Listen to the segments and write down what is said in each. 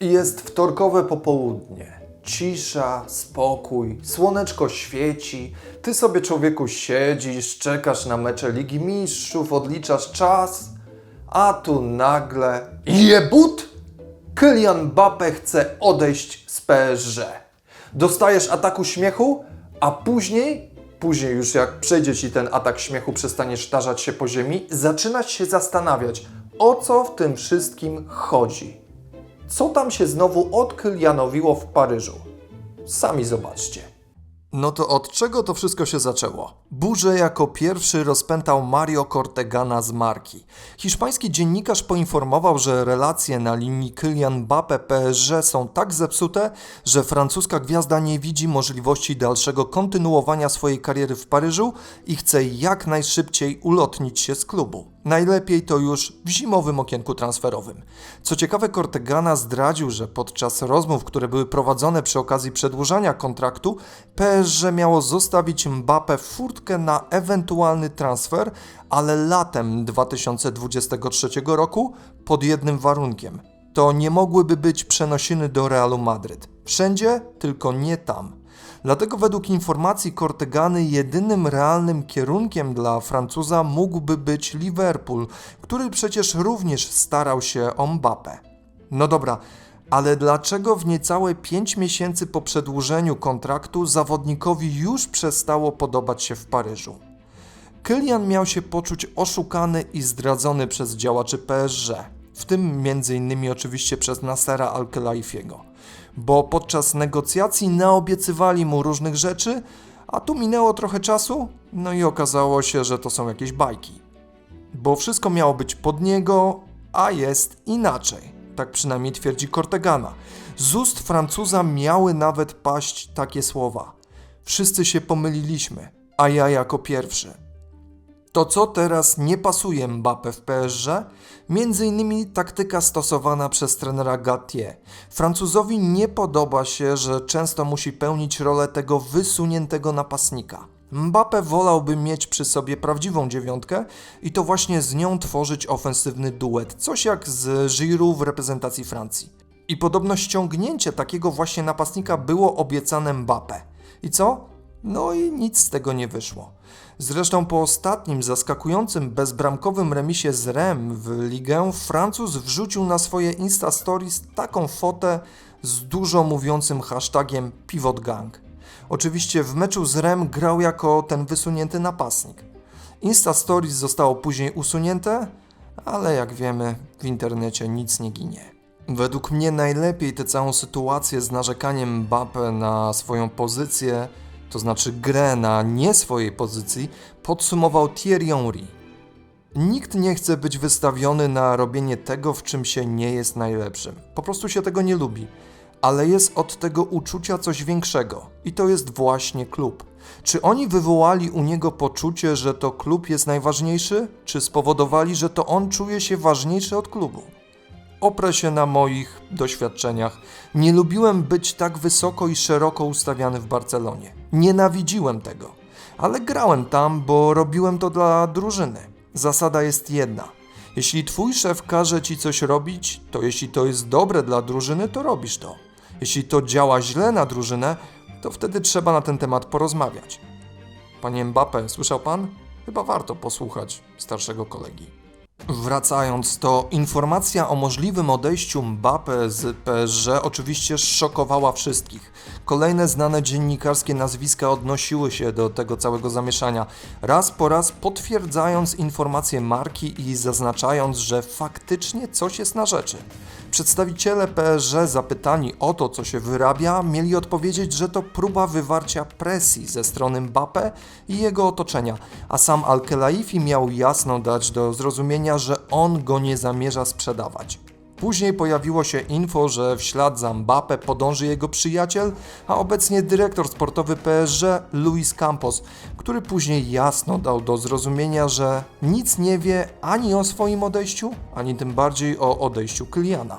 Jest wtorkowe popołudnie. Cisza, spokój, słoneczko świeci. Ty sobie człowieku siedzisz, czekasz na mecze Ligi Mistrzów, odliczasz czas, a tu nagle jebut! Kylian Mbappe chce odejść z PSG. Dostajesz ataku śmiechu, a później, później już jak przejdzie ci ten atak śmiechu, przestaniesz tarzać się po ziemi, zaczynasz się zastanawiać, o co w tym wszystkim chodzi. Co tam się znowu odkylianowiło w Paryżu? Sami zobaczcie. No to od czego to wszystko się zaczęło? Burzę jako pierwszy rozpętał Mario Cortegana z marki. Hiszpański dziennikarz poinformował, że relacje na linii Kylian Mbappe-PSG są tak zepsute, że francuska gwiazda nie widzi możliwości dalszego kontynuowania swojej kariery w Paryżu i chce jak najszybciej ulotnić się z klubu. Najlepiej to już w zimowym okienku transferowym. Co ciekawe, Cortegana zdradził, że podczas rozmów, które były prowadzone przy okazji przedłużania kontraktu, PSG miało zostawić Mbappé furtkę na ewentualny transfer, ale latem 2023 roku pod jednym warunkiem. To nie mogłyby być przenosiny do Realu Madryt. Wszędzie, tylko nie tam. Dlatego według informacji Cortegany jedynym realnym kierunkiem dla Francuza mógłby być Liverpool, który przecież również starał się o Mbappé. No dobra, ale dlaczego w niecałe 5 miesięcy po przedłużeniu kontraktu zawodnikowi już przestało podobać się w Paryżu? Kylian miał się poczuć oszukany i zdradzony przez działaczy PSG, w tym m.in. oczywiście przez Nasera Al-Khelaifiego, bo podczas negocjacji naobiecywali mu różnych rzeczy, a tu minęło trochę czasu, no i okazało się, że to są jakieś bajki. Bo wszystko miało być pod niego, a jest inaczej. Tak przynajmniej twierdzi Cortegana. Z ust Francuza miały nawet paść takie słowa. Wszyscy się pomyliliśmy, a ja jako pierwszy. To co teraz nie pasuje Mbappe w PSG? Innymi taktyka stosowana przez trenera Gattier. Francuzowi nie podoba się, że często musi pełnić rolę tego wysuniętego napastnika. Mbappe wolałby mieć przy sobie prawdziwą dziewiątkę i to właśnie z nią tworzyć ofensywny duet, coś jak z Giroud w reprezentacji Francji. I podobno ściągnięcie takiego właśnie napastnika było obiecane Mbappe. I co? No i nic z tego nie wyszło. Zresztą po ostatnim zaskakującym bezbramkowym remisie z Rem w ligę Francuz wrzucił na swoje Insta Stories taką fotę z dużo mówiącym hashtagiem Pivot Gang. Oczywiście w meczu z Rem grał jako ten wysunięty napastnik. Insta Stories zostało później usunięte, ale jak wiemy w internecie nic nie ginie. Według mnie najlepiej tę całą sytuację z narzekaniem Mbappe na swoją pozycję to znaczy grę na nie swojej pozycji, podsumował Thierry Henry. Nikt nie chce być wystawiony na robienie tego, w czym się nie jest najlepszym. Po prostu się tego nie lubi. Ale jest od tego uczucia coś większego i to jest właśnie klub. Czy oni wywołali u niego poczucie, że to klub jest najważniejszy, czy spowodowali, że to on czuje się ważniejszy od klubu? Oprę się na moich doświadczeniach. Nie lubiłem być tak wysoko i szeroko ustawiany w Barcelonie. Nienawidziłem tego. Ale grałem tam, bo robiłem to dla drużyny. Zasada jest jedna. Jeśli twój szef każe ci coś robić, to jeśli to jest dobre dla drużyny, to robisz to. Jeśli to działa źle na drużynę, to wtedy trzeba na ten temat porozmawiać. Panie Mbappe, słyszał pan? Chyba warto posłuchać starszego kolegi. Wracając, to informacja o możliwym odejściu Mbappe z PSG oczywiście szokowała wszystkich. Kolejne znane dziennikarskie nazwiska odnosiły się do tego całego zamieszania, raz po raz potwierdzając informacje marki i zaznaczając, że faktycznie coś jest na rzeczy. Przedstawiciele PSG zapytani o to, co się wyrabia, mieli odpowiedzieć, że to próba wywarcia presji ze strony Mbappe i jego otoczenia, a sam Al-Khelaifi miał jasno dać do zrozumienia, że on go nie zamierza sprzedawać. Później pojawiło się info, że w ślad za Mbappe podąży jego przyjaciel, a obecnie dyrektor sportowy PSG Luis Campos, który później jasno dał do zrozumienia, że nic nie wie ani o swoim odejściu, ani tym bardziej o odejściu Kyliana.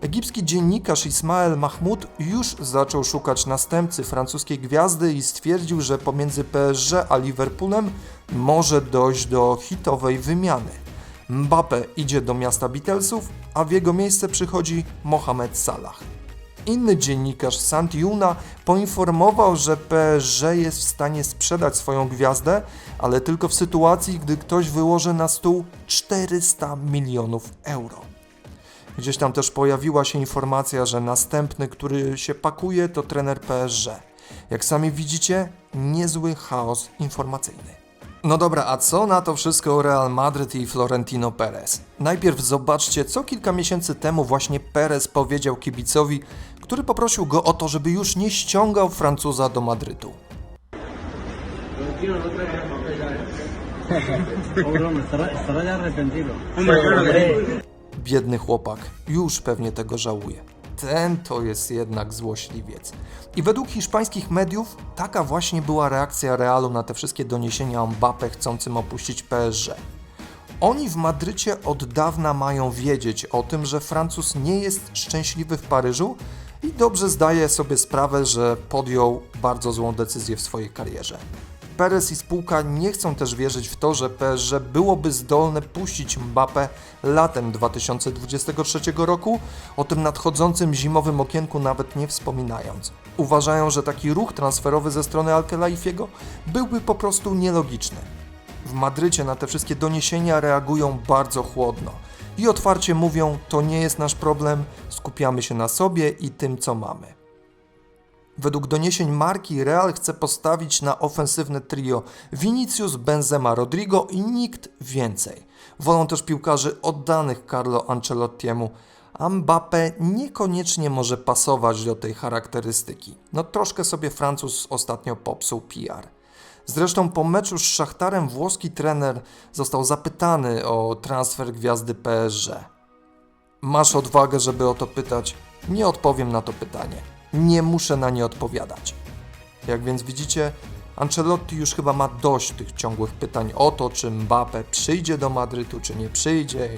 Egipski dziennikarz Ismael Mahmoud już zaczął szukać następcy francuskiej gwiazdy i stwierdził, że pomiędzy PSG a Liverpoolem może dojść do hitowej wymiany. Mbappe idzie do miasta Beatlesów, a w jego miejsce przychodzi Mohamed Salah. Inny dziennikarz Santiuna poinformował, że PSG jest w stanie sprzedać swoją gwiazdę, ale tylko w sytuacji, gdy ktoś wyłoży na stół 400 milionów euro. Gdzieś tam też pojawiła się informacja, że następny, który się pakuje, to trener PSG. Jak sami widzicie, niezły chaos informacyjny. No dobra, a co na to wszystko Real Madryt i Florentino Perez? Najpierw zobaczcie, co kilka miesięcy temu właśnie Perez powiedział kibicowi, który poprosił go o to, żeby już nie ściągał Francuza do Madrytu. Biedny chłopak, już pewnie tego żałuje. Ten to jest jednak złośliwiec. I według hiszpańskich mediów taka właśnie była reakcja Realu na te wszystkie doniesienia o Mbappé chcącym opuścić PSG. Oni w Madrycie od dawna mają wiedzieć o tym, że Francuz nie jest szczęśliwy w Paryżu i dobrze zdaje sobie sprawę, że podjął bardzo złą decyzję w swojej karierze. Perez i spółka nie chcą też wierzyć w to, że PSG byłoby zdolne puścić Mbappé latem 2023 roku, o tym nadchodzącym zimowym okienku nawet nie wspominając. Uważają, że taki ruch transferowy ze strony Alkelaifiego byłby po prostu nielogiczny. W Madrycie na te wszystkie doniesienia reagują bardzo chłodno i otwarcie mówią: To nie jest nasz problem, skupiamy się na sobie i tym, co mamy. Według doniesień marki Real chce postawić na ofensywne trio Vinicius, Benzema, Rodrigo i nikt więcej. Wolą też piłkarzy oddanych Carlo Ancelottiemu, Mbappé niekoniecznie może pasować do tej charakterystyki. No troszkę sobie Francuz ostatnio popsuł PR. Zresztą po meczu z Szachtarem włoski trener został zapytany o transfer gwiazdy PSG. Masz odwagę, żeby o to pytać? Nie odpowiem na to pytanie. Nie muszę na nie odpowiadać. Jak więc widzicie, Ancelotti już chyba ma dość tych ciągłych pytań o to, czy Mbappe przyjdzie do Madrytu, czy nie przyjdzie.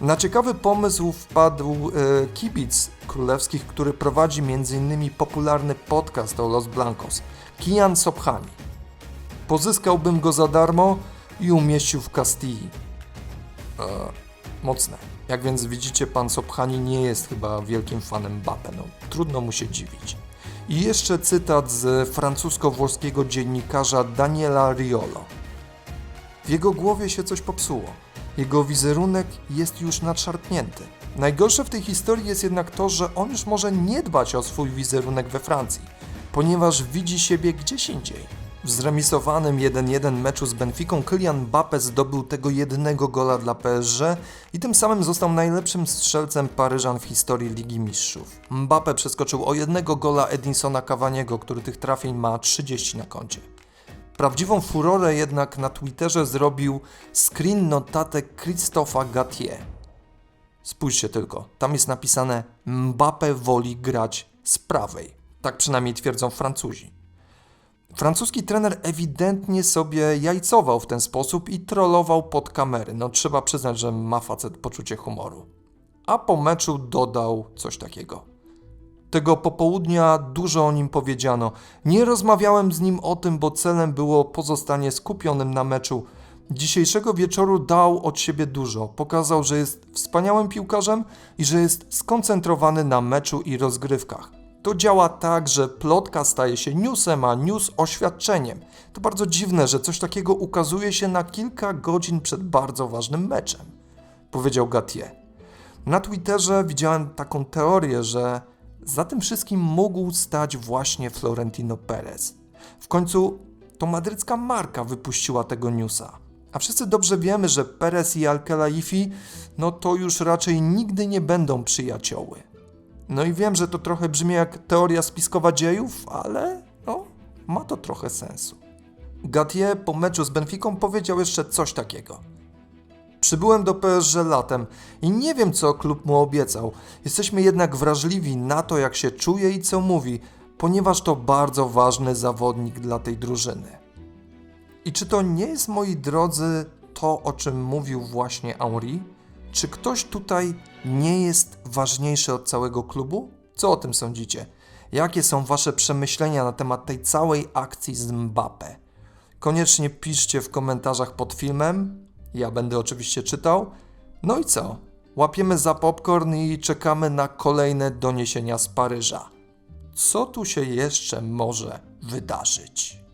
Na ciekawy pomysł wpadł e, kibic królewskich, który prowadzi m.in. popularny podcast o Los Blancos, Kian Sobhani. Pozyskałbym go za darmo i umieścił w Castilli. E, mocne. Jak więc widzicie, pan Sobhani nie jest chyba wielkim fanem Mbappe. No, trudno mu się dziwić. I jeszcze cytat z francusko-włoskiego dziennikarza Daniela Riolo. W jego głowie się coś popsuło. Jego wizerunek jest już nadszarpnięty. Najgorsze w tej historii jest jednak to, że on już może nie dbać o swój wizerunek we Francji, ponieważ widzi siebie gdzieś indziej. W zremisowanym 1-1 meczu z Benficą Kylian Mbappé zdobył tego jednego gola dla PSG i tym samym został najlepszym strzelcem Paryżan w historii Ligi Mistrzów. Mbappé przeskoczył o jednego gola Edinsona Cavaniego, który tych trafień ma 30 na koncie. Prawdziwą furorę jednak na Twitterze zrobił screen notatek Christopha Gatier. Spójrzcie tylko, tam jest napisane Mbappé woli grać z prawej. Tak przynajmniej twierdzą Francuzi. Francuski trener ewidentnie sobie jajcował w ten sposób i trollował pod kamery. No trzeba przyznać, że ma facet poczucie humoru. A po meczu dodał coś takiego. Tego popołudnia dużo o nim powiedziano. Nie rozmawiałem z nim o tym, bo celem było pozostanie skupionym na meczu. Dzisiejszego wieczoru dał od siebie dużo. Pokazał, że jest wspaniałym piłkarzem i że jest skoncentrowany na meczu i rozgrywkach. To działa tak, że plotka staje się newsem, a news oświadczeniem. To bardzo dziwne, że coś takiego ukazuje się na kilka godzin przed bardzo ważnym meczem, powiedział Gatier. Na Twitterze widziałem taką teorię, że za tym wszystkim mógł stać właśnie Florentino Perez. W końcu to madrycka marka wypuściła tego newsa. A wszyscy dobrze wiemy, że Perez i Al-Khelaifi no to już raczej nigdy nie będą przyjacioły. No i wiem, że to trochę brzmi jak teoria spiskowa dziejów, ale no, ma to trochę sensu. Gatier po meczu z Benficą powiedział jeszcze coś takiego. Przybyłem do PSG latem i nie wiem, co klub mu obiecał. Jesteśmy jednak wrażliwi na to, jak się czuje i co mówi, ponieważ to bardzo ważny zawodnik dla tej drużyny. I czy to nie jest, moi drodzy, to, o czym mówił właśnie Henri? Czy ktoś tutaj nie jest ważniejszy od całego klubu? Co o tym sądzicie? Jakie są Wasze przemyślenia na temat tej całej akcji z Mbappe? Koniecznie piszcie w komentarzach pod filmem, Ja będę oczywiście czytał. No i co? Łapiemy za popcorn i czekamy na kolejne doniesienia z Paryża. Co tu się jeszcze może wydarzyć?